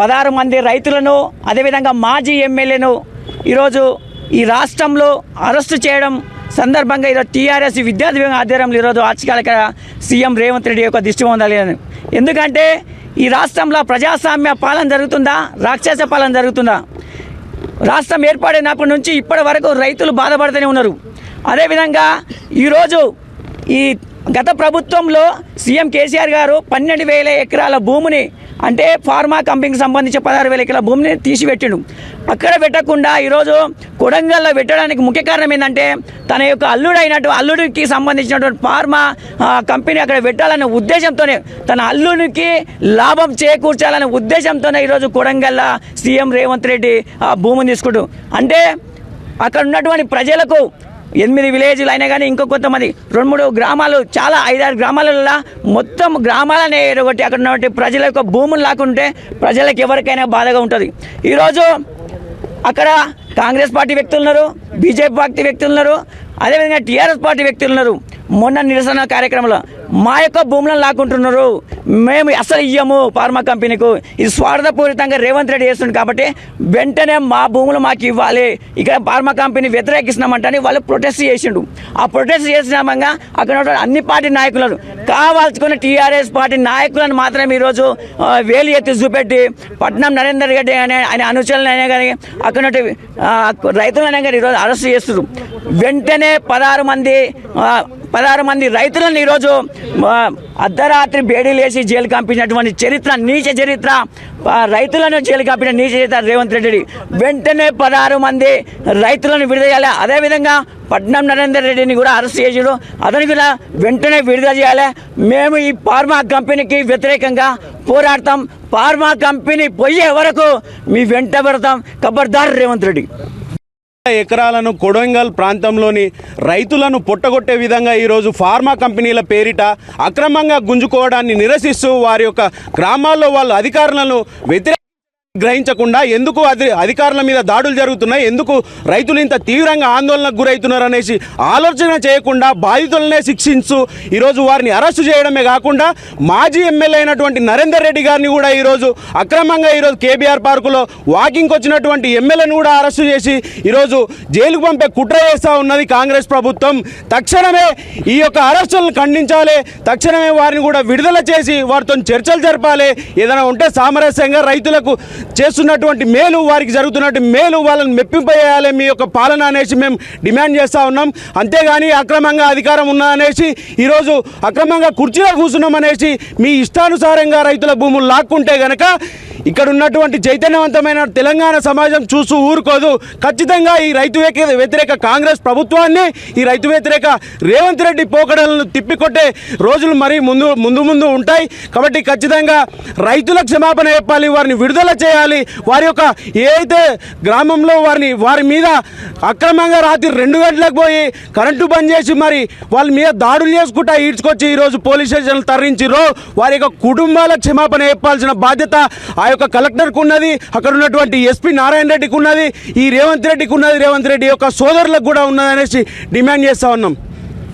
పదహారు మంది రైతులను అదేవిధంగా మాజీ ఎమ్మెల్యేను ఈరోజు ఈ రాష్ట్రంలో అరెస్టు చేయడం సందర్భంగా ఈరోజు టీఆర్ఎస్ విద్యార్థి విభాగం ఆధ్వర్యంలో ఈరోజు ఆర్చికాలక సీఎం రేవంత్ రెడ్డి యొక్క దృష్టి పొందాలి ఎందుకంటే ఈ రాష్ట్రంలో ప్రజాస్వామ్య పాలన జరుగుతుందా? రాక్షస పాలన జరుగుతుందా? రాష్ట్రం ఏర్పడినప్పటి నుంచి ఇప్పటి వరకు రైతులు బాధపడుతూనే ఉన్నారు. అదేవిధంగా ఈరోజు ఈ గత ప్రభుత్వంలో సీఎం కేసీఆర్ గారు పన్నెండు వేల ఎకరాల భూమిని అంటే ఫార్మా కంపెనీకి సంబంధించి పదహారు వేల ఎకరాల భూమిని తీసిపెట్టిండు. అక్కడ పెట్టకుండా ఈరోజు కొడంగల్లో పెట్టడానికి ముఖ్య కారణం ఏంటంటే తన యొక్క అల్లుడైనట్టు అల్లుడికి సంబంధించినటువంటి ఫార్మా కంపెనీ అక్కడ పెట్టాలనే ఉద్దేశంతోనే తన అల్లునికి లాభం చేకూర్చాలనే ఉద్దేశంతోనే ఈరోజు కొడంగల్ల సీఎం రేవంత్ రెడ్డి ఆ భూమిని తీసుకుంటూ. అంటే అక్కడ ఉన్నటువంటి ప్రజలకు ఎనిమిది విలేజ్లు అయినా కానీ ఇంకో కొంతమంది రెండు మూడు గ్రామాలు చాలా ఐదారు గ్రామాలలో మొత్తం గ్రామాలనే ఎరగొట్టి అక్కడ ఉన్నటువంటి ప్రజల యొక్క భూములు లేకుంటే ప్రజలకు ఎవరికైనా బాధగా ఉంటుంది. ఈరోజు అక్కడ కాంగ్రెస్ పార్టీ వ్యక్తులు ఉన్నారు బీజేపీ పార్టీ వ్యక్తులు ఉన్నారు అదేవిధంగా టీఆర్ఎస్ పార్టీ వ్యక్తులు ఉన్నారు. మొన్న నిరసన కార్యక్రమంలో మా యొక్క భూములను లాక్కుంటున్నారు. మేము అసలు ఇయ్యము ఫార్మా కంపెనీకు. ఇది స్వార్థపూరితంగా రేవంత్ రెడ్డి చేస్తుంది కాబట్టి వెంటనే మా భూములు మాకు ఇవ్వాలి. ఇక్కడ ఫార్మా కంపెనీ వ్యతిరేకిస్తున్నామంటని వాళ్ళు ప్రొటెస్ట్ చేసిండు. ఆ ప్రొటెస్ట్ చేసినామంగా అక్కడ అన్ని పార్టీ నాయకులను కావాల్చుకున్న టీఆర్ఎస్ పార్టీ నాయకులను మాత్రమే ఈరోజు వేలు ఎత్తి చూపెట్టి పట్నం నరేందర్ రెడ్డి అనే ఆయన అనుచరులను అయినా కానీ అక్కడ ఉన్నటువంటి, రైతులైనా కానీ ఈరోజు అరెస్ట్ చేస్తున్నారు వెంటనే పదహారు మంది పదహారు మంది రైతులను ఈరోజు అర్ధరాత్రి బేడీలు జైలు కంపించినటువంటి చరిత్ర నీచ చరిత్ర రైతులను జైలు కంపిన నీచ చరిత్ర రేవంత్ రెడ్డి. వెంటనే పదహారు మంది రైతులను విడుదల చేయాలి. అదేవిధంగా పట్నం నరేందర్ రెడ్డిని కూడా అరెస్ట్ చేసాడు అతను కూడా వెంటనే విడుదల చేయాలి. మేము ఈ ఫార్మా కంపెనీకి వ్యతిరేకంగా పోరాడతాం. ఫార్మా కంపెనీ పోయే వరకు మీ వెంట పెడతాం. కబర్దార్ రేవంత్ రెడ్డి. ఎకరాలను కొడంగల్ ప్రాంతంలోని రైతులను పొట్టగొట్టే విధంగా ఈరోజు ఫార్మా కంపెనీల పేరిట అక్రమంగా గుంజుకోవడాన్ని నిరసిస్తూ వారి యొక్క గ్రామాల్లో వాళ్ళ అధికారులను వ్యతిరేక గ్రహించకుండా ఎందుకు అధి అధికారుల మీద దాడులు జరుగుతున్నాయి ఎందుకు రైతులు ఇంత తీవ్రంగా ఆందోళనకు గురవుతున్నారు అనేసి ఆలోచన చేయకుండా బాధితులనే శిక్షించు ఈరోజు వారిని అరెస్టు చేయడమే కాకుండా మాజీ ఎమ్మెల్యే అయినటువంటి నరేందర్ రెడ్డి గారిని కూడా ఈరోజు అక్రమంగా ఈరోజు కేబీఆర్ పార్కులో వాకింగ్కి వచ్చినటువంటి ఎమ్మెల్యేను కూడా అరెస్టు చేసి ఈరోజు జైలుకు పంపే కుట్ర చేస్తూ ఉన్నది కాంగ్రెస్ ప్రభుత్వం. తక్షణమే ఈ యొక్క అరెస్టులను ఖండించాలి తక్షణమే వారిని కూడా విడుదల చేసి వారితో చర్చలు జరపాలి. ఏదైనా ఉంటే సామరస్యంగా రైతులకు చేస్తున్నటువంటి మేలు వారికి జరుగుతున్నటువంటి మేలు వాళ్ళని మెప్పింపజేయాలి మీ యొక్క పాలన అనేసి మేము డిమాండ్ చేస్తూ ఉన్నాం. అంతేగాని అక్రమంగా అధికారం ఉన్నా అనేసి ఈరోజు అక్రమంగా కుర్చీలో కూర్చున్నాం అనేసి మీ ఇష్టానుసారంగా రైతుల భూములు లాక్కుంటే కనుక ఇక్కడ ఉన్నటువంటి చైతన్యవంతమైన తెలంగాణ సమాజం చూస్తూ ఊరుకోదు. ఖచ్చితంగా ఈ రైతు వ్యతిరేక- కాంగ్రెస్ ప్రభుత్వాన్ని ఈ రైతు వ్యతిరేక రేవంత్ రెడ్డి పోకడలను తిప్పికొట్టే రోజులు మరీ ముందు ముందు ముందు ఉంటాయి. కాబట్టి ఖచ్చితంగా రైతులకు క్షమాపణ చెప్పాలి వారిని విడుదల చేయాలి. వారి యొక్క ఏదైతే గ్రామంలో వారిని వారి మీద అక్రమంగా రాత్రి రెండు గంటలకు పోయి కరెంటు బంద్ చేసి మరి వాళ్ళ మీద దాడులు చేసుకుంటా ఈడ్చుకొచ్చి ఈరోజు పోలీస్ స్టేషన్లు తరలించిరో వారి యొక్క కుటుంబాలకు క్షమాపణ చెప్పాల్సిన బాధ్యత ఆ యొక్క కలెక్టర్కు ఉన్నది అక్కడ ఉన్నటువంటి ఎస్పీ నారాయణ రెడ్డికి ఉన్నది ఈ రేవంత్ రెడ్డికి ఉన్నది రేవంత్ రెడ్డి యొక్క సోదరులకు కూడా ఉన్నది అనేసి డిమాండ్ చేస్తా ఉన్నాం.